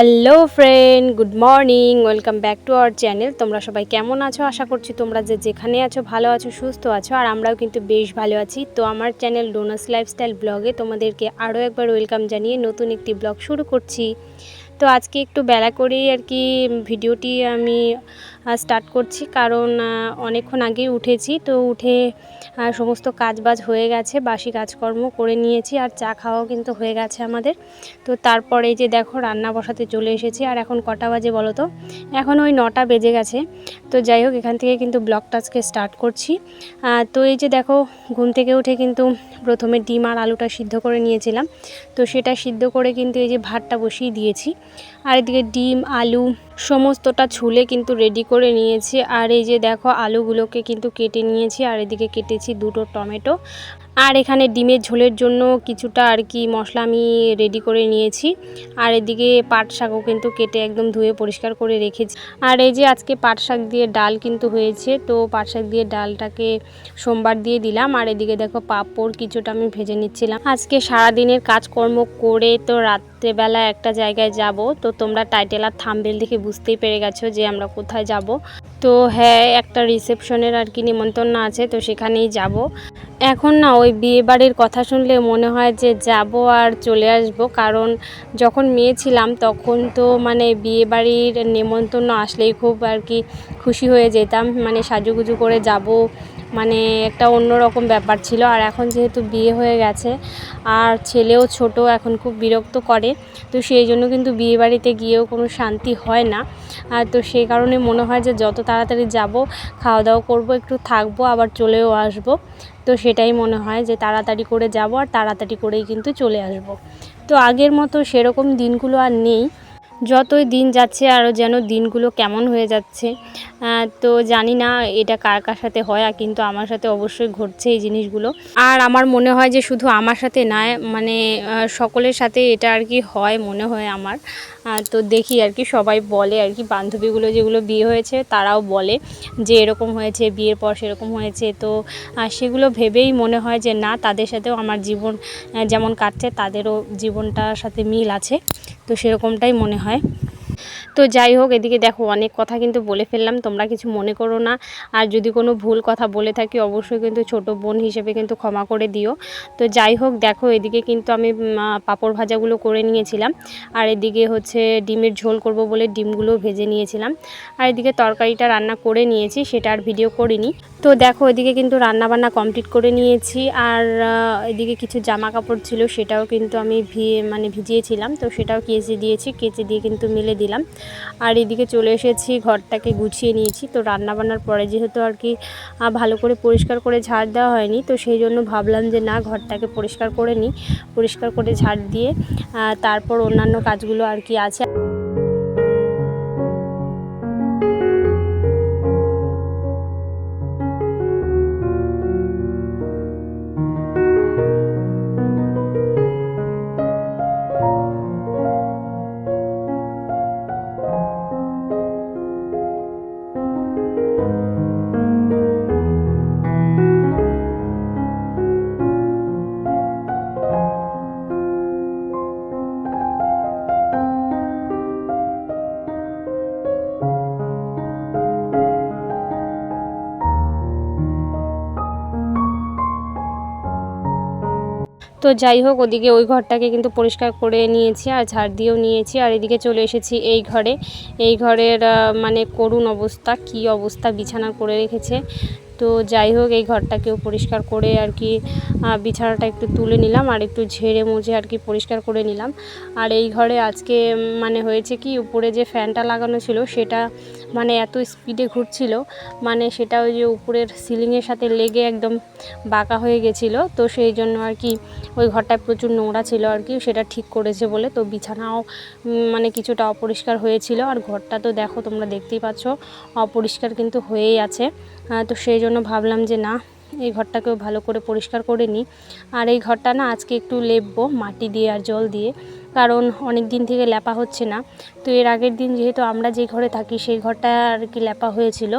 hello friend good morning welcome back to our channel তোমরা সবাই কেমন আছো? আশা করছি তোমরা যে যেখানে আছো, ভালো আছো, সুস্থ আছো, আর আমরাও কিন্তু বেশ ভালো আছি। তো আমার চ্যানেল ডোনাস লাইফস্টাইল ব্লগে তোমাদেরকে আরও একবার ওয়েলকাম জানিয়ে নতুন একটি ব্লগ শুরু করছি। তো আজকে একটু বেলা করেই আর কি ভিডিওটি আমি স্টার্ট করছি। কারণ অনেকক্ষণ আগেই উঠেছি, তো উঠে সমস্ত কাজবাজ হয়ে গেছে, বাসি কাজকর্ম করে নিয়েছি আর চা খাওয়াও কিন্তু হয়ে গেছে আমাদের। তো তারপরে এই যে দেখো, রান্না বসাতে চলে এসেছি। আর এখন কটা বাজে বলো তো? এখন ওই নটা বেজে গেছে। তো যাই হোক, এখান থেকে কিন্তু ব্লগটা আজকে স্টার্ট করছি। তো এই যে দেখো, ঘুম থেকে উঠে কিন্তু প্রথমে ডিম আর আলুটা সিদ্ধ করে নিয়েছিলাম। তো সেটা সিদ্ধ করে কিন্তু এই যে ভাতটা বসিয়ে দিয়েছি। আর এদিকে ডিম, আলু সমস্তটা ছুলে কিন্তু রেডি করে নিয়েছি। আর এই যে দেখো, আলুগুলোকে কিন্তু কেটে নিয়েছি। আর এদিকে কেটেছি দুটো টমেটো। আর এখানে ডিমের ঝোলের জন্য কিছুটা আর কি মশলা আমি রেডি করে নিয়েছি। আর এদিকে পাট শাকও কিন্তু কেটে একদম ধুয়ে পরিষ্কার করে রেখেছি। আর এই যে আজকে পাট শাক দিয়ে ডাল কিন্তু হয়েছে, তো পাট শাক দিয়ে ডালটাকে সোমবার দিয়ে দিলাম। আর এদিকে দেখো পাপড় কিছুটা আমি ভেজে নিচ্ছিলাম। আজকে সারাদিনের কাজকর্ম করে তো রাত্রেবেলা একটা জায়গায় যাব। তো তোমরা টাইটেল আর থামবেল দেখে বুঝতেই পেরে গেছো যে আমরা কোথায় যাব। তো হ্যাঁ একটা রিসেপশনের আর কি নিমন্ত্রণ আছে, তো সেখানেই যাব। এখন না ওই বিয়ে বাড়ির কথা শুনলে মনে হয় যে যাব আর চলে আসব। কারণ যখন মেয়ে ছিলাম তখন তো মানে বিয়েবাড়ির নেমন্তন্ন আসলেই খুব আর কি খুশি হয়ে যেতাম। মানে সাজুগুজু করে যাব মানে একটা অন্যরকম ব্যাপার ছিল। আর এখন যেহেতু বিয়ে হয়ে গেছে, আর ছেলেও ছোট, এখন খুব বিরক্ত করে, তো সেই জন্য কিন্তু বিয়ে বাড়িতে গিয়েও কোনো শান্তি হয় না। আর তো সেই কারণে মনে হয় যে যত তাড়াতাড়ি যাব খাওয়া দাওয়া করব, একটু থাকব, আবার চলেও আসব। তো সেটাই মনে হয় যে তাড়াতাড়ি করে যাব, আর তাড়াতাড়ি করেই কিন্তু চলে আসব। তো আগের মতো সেরকম দিনগুলো আর নেই। যতই দিন যাচ্ছে আরও যেন দিনগুলো কেমন হয়ে যাচ্ছে। তো জানি না এটা কার কার সাথে হয়, আর কিন্তু আমার সাথে অবশ্যই ঘটছে এই জিনিসগুলো। আর আমার মনে হয় যে শুধু আমার সাথে না মানে সকলের সাথে এটা আর কি হয় মনে হয় আমার। তো দেখি আর কি সবাই বলে আর কি, বান্ধবীগুলো যেগুলো বিয়ে হয়েছে তারাও বলে যে এরকম হয়েছে, বিয়ের পর সেরকম হয়েছে। তো সেগুলো ভেবেই মনে হয় যে না, তাদের সাথেও আমার জীবন যেমন কাটছে, তাদেরও জীবনটার সাথে মিল আছে। তো সেরকমটাই মনে হয়। হয় তো যাই হোক, এদিকে দেখো অনেক কথা কিন্তু বলে ফেললাম, তোমরা কিছু মনে করো না। আর যদি কোনো ভুল কথা বলে থাকি, অবশ্যই কিন্তু ছোট বোন হিসেবে কিন্তু ক্ষমা করে দিও। তো যাই হোক, দেখো এদিকে কিন্তু আমি পাঁপড় ভাজাগুলো করে নিয়েছিলাম। আর এদিকে হচ্ছে ডিমের ঝোল করব বলে ডিমগুলো ভেজে নিয়েছিলাম। আর এদিকে তরকারিটা রান্না করে নিয়েছি, সেটা আর ভিডিও করিনি। তো দেখো এদিকে কিন্তু রান্না বান্না কমপ্লিট করে নিয়েছি। আর এদিকে কিছু জামা কাপড় ছিল, সেটাও কিন্তু আমি ভি মানে ভিজিয়েছিলাম। তো সেটাও কেচে দিয়েছি, কেচে দিয়ে কিন্তু মেলে দিলাম। আর এদিকে চলে এসেছি, ঘরটাকে গুছিয়ে নিয়েছি। তো রান্না বান্নার পরে যেহেতু আর কি ভালো করে পরিষ্কার করে ঝাড় দেওয়া হয়নি, তো সেই জন্য ভাবলাম যে না, ঘরটাকে পরিষ্কার করে নিই। পরিষ্কার করে ঝাড় দিয়ে তারপর অন্যান্য কাজগুলো আর কি আছে। তো যাই হোক, ওদিকে ওই ঘরটাকে কিন্তু পরিষ্কার করে নিয়েছি আর ঝাড় দিয়েও নিয়েছি। আর এদিকে চলে এসেছি এই ঘরে। এই ঘরের মানে করুণ অবস্থা, কি অবস্থা বিছানা করে রেখেছে। তো যাই হোক, এই ঘরটাকেও পরিষ্কার করে আর কি বিছানাটা একটু তুলে নিলাম আর একটু ঝেড়ে মুছে আর কি পরিষ্কার করে নিলাম। আর এই ঘরে আজকে মানে হয়েছে কি, উপরে যে ফ্যানটা লাগানো ছিল, সেটা মানে এত স্পিডে ঘুরছিল মানে সেটা ওই যে উপরের সিলিংয়ের সাথে লেগে একদম বাঁকা হয়ে গেছিল। তো সেই জন্য আর কি ওই ঘরটায় প্রচুর নোংরা ছিল আর কি, সেটা ঠিক করেছে বলে। তো বিছানাও মানে কিছুটা অপরিষ্কার হয়েছিল। আর ঘরটা তো দেখো তোমরা দেখতেই পাচ্ছ, অপরিষ্কার কিন্তু হয়েই আছে। তো সেই জন্য ভাবলাম যে না, এই ঘরটাকেও ভালো করে পরিষ্কার করে নিই। আর এই ঘরটা না আজকে একটু লেপবো মাটি দিয়ে আর জল দিয়ে। কারণ অনেক দিন থেকে লেপা হচ্ছে না। তো এর আগের দিন যেহেতু আমরা যে ঘরে থাকি, সেই ঘরটা আর কি লেপা হয়েছিল।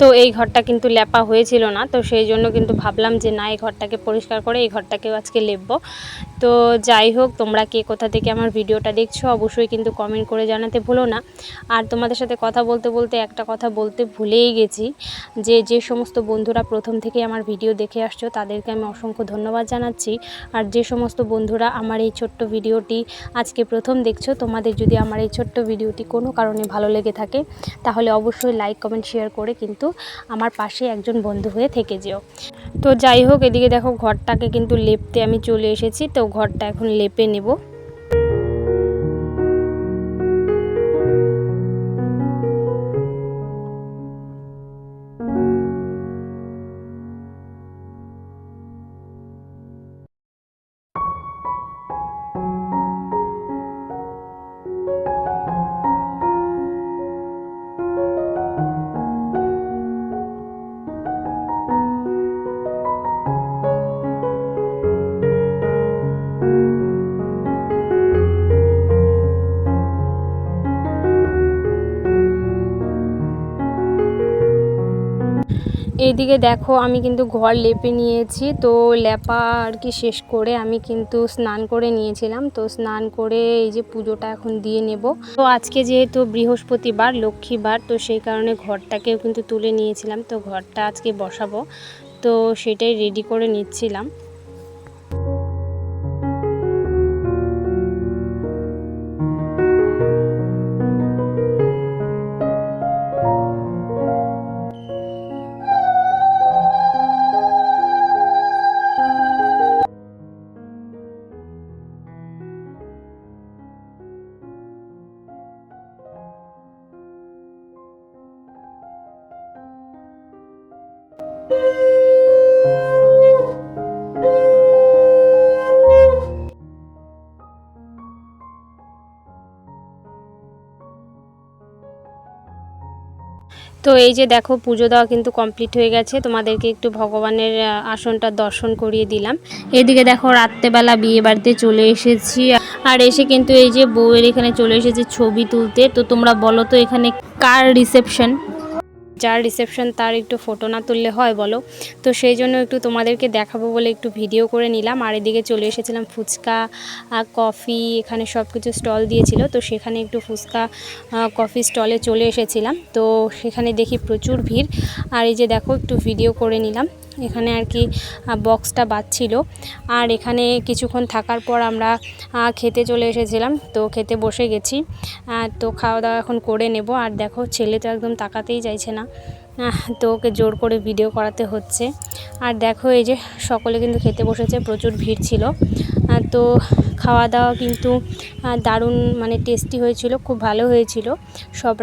তো এই ঘরটা কিন্তু লেপা হয়েছিল না। তো সেই জন্য কিন্তু ভাবলাম যে না, এই ঘরটাকে পরিষ্কার করে এই ঘরটাকেও আজকে লেপব। তো যাই হোক, তোমরা কে কোথা থেকে আমার ভিডিওটা দেখছ অবশ্যই কিন্তু কমেন্ট করে জানাতে ভুলো না। আর তোমাদের সাথে কথা বলতে বলতে একটা কথা বলতে ভুলেই গেছি যে যে সমস্ত বন্ধুরা প্রথম থেকে আমার ভিডিও দেখে আসছো, তাদেরকে আমি অসংখ্য ধন্যবাদ জানাচ্ছি। আর যে সমস্ত বন্ধুরা আমার এই ছোট্ট ভিডিওটি আজকে প্রথম দেখছ, তোমাদের যদি আমার এই ছোট্ট ভিডিওটি কোনো কারণে ভালো লেগে থাকে, তাহলে অবশ্যই লাইক কমেন্ট শেয়ার করে কিন্তু আমার পাশে একজন বন্ধু হয়ে থেকে যেও। তো যাই হোক, এদিকে দেখো ঘরটাকে কিন্তু লেপতে আমি চলে এসেছি, তো ঘরটা এখন লেপে নেব। এইদিকে দেখো, আমি কিন্তু ঘর লেপে নিয়েছি। তো লেপা আর কি শেষ করে আমি কিন্তু স্নান করে নিয়েছিলাম। তো স্নান করে এই যে পুজোটা এখন দিয়ে নেব। তো আজকে যেহেতু বৃহস্পতিবার, লক্ষ্মীবার, তো সেই কারণে ঘরটাকেও কিন্তু তুলে নিয়েছিলাম। তো ঘরটা আজকে বসাবো। তো সেটাই রেডি করে নিচ্ছিলাম। তো এই যে দেখো পুজো দেওয়া কিন্তু কমপ্লিট হয়ে গেছে। তোমাদেরকে একটু ভগবানের আসনটা দর্শন করিয়ে দিলাম। এদিকে দেখো রাত্রেবেলা বিয়ে বাড়িতে চলে এসেছি। আর এসে কিন্তু এই যে বউয়ের এখানে চলে এসেছে ছবি তুলতে। তো তোমরা বলো তো এখানে কার রিসেপশন যার রিসেপশন তার একটু ফটো না তুললে হয় বলো। তো সেই জন্য একটু তোমাদেরকে দেখাবো বলে একটু ভিডিও করে নিলাম। আর এদিকে চলে এসেছিলাম ফুচকা কফি এখানে সব কিছু স্টল দিয়েছিল। তো সেখানে একটু ফুচকা কফি স্টলে চলে এসেছিলাম। তো সেখানে দেখি প্রচুর ভিড়। আর এই যে দেখো, একটু ভিডিও করে নিলাম। এখানে আর কি বক্সটা বাজছিল। আর এখানে কিছুক্ষণ থাকার পর আমরা খেতে চলে এসেছিলাম। তো খেতে বসে গেছি। তো খাওয়া দাওয়া এখন করে নেব। আর দেখো, ছেলে তো একদম তাকাতেই চাইছে না। তো ওকে জোর করে ভিডিও করাতে হচ্ছে। আর দেখো, এই যে সকলে কিন্তু খেতে বসেছে। প্রচুর ভিড় ছিল। তো খাওয়া দাওয়া কিন্তু দারুণ মানে টেস্টি হয়েছিল। খুব ভালো হয়েছিল। সব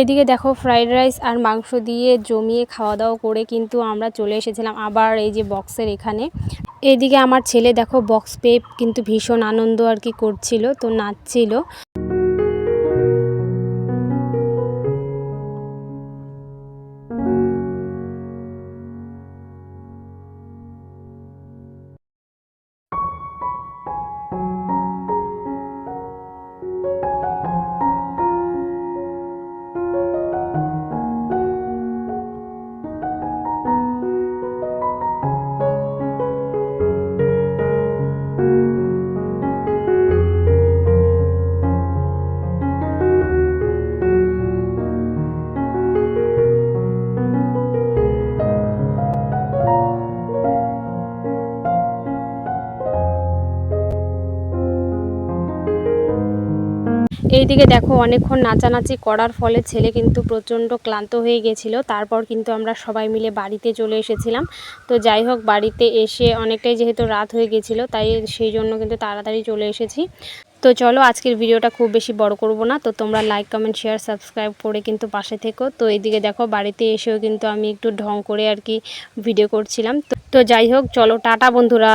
এদিকে দেখো ফ্রাইড রাইস আর মাংস দিয়ে জমিয়ে খাওয়া দাওয়া করে কিন্তু আমরা চলে এসেছিলাম আবার এই যে বক্সের এখানে। এদিকে আমার ছেলে দেখো বক্স পেপ কিন্তু ভীষণ আনন্দ আর কি করছিল তো নাচছিল। এইদিকে দেখো অনেকক্ষণ নাচানাচি করার ফলে ছেলে কিন্তু প্রচণ্ড ক্লান্ত হয়ে গেছিল। তারপর কিন্তু আমরা সবাই মিলে বাড়িতে চলে এসেছিলাম। তো যাই হোক, বাড়িতে এসে অনেকটাই যেহেতু রাত হয়ে গেছিল, তাই সেই জন্য কিন্তু তাড়াতাড়ি চলে এসেছি। তো চলো আজকের ভিডিওটা খুব বেশি বড় করব না। তো তোমরা লাইক কমেন্ট শেয়ার সাবস্ক্রাইব করে কিন্তু পাশে থেকো। তো এইদিকে দেখো, বাড়িতে এসেও কিন্তু আমি একটু ঢং করে আর কি ভিডিও করছিলাম। তো যাই হোক, চলো টাটা বন্ধুরা।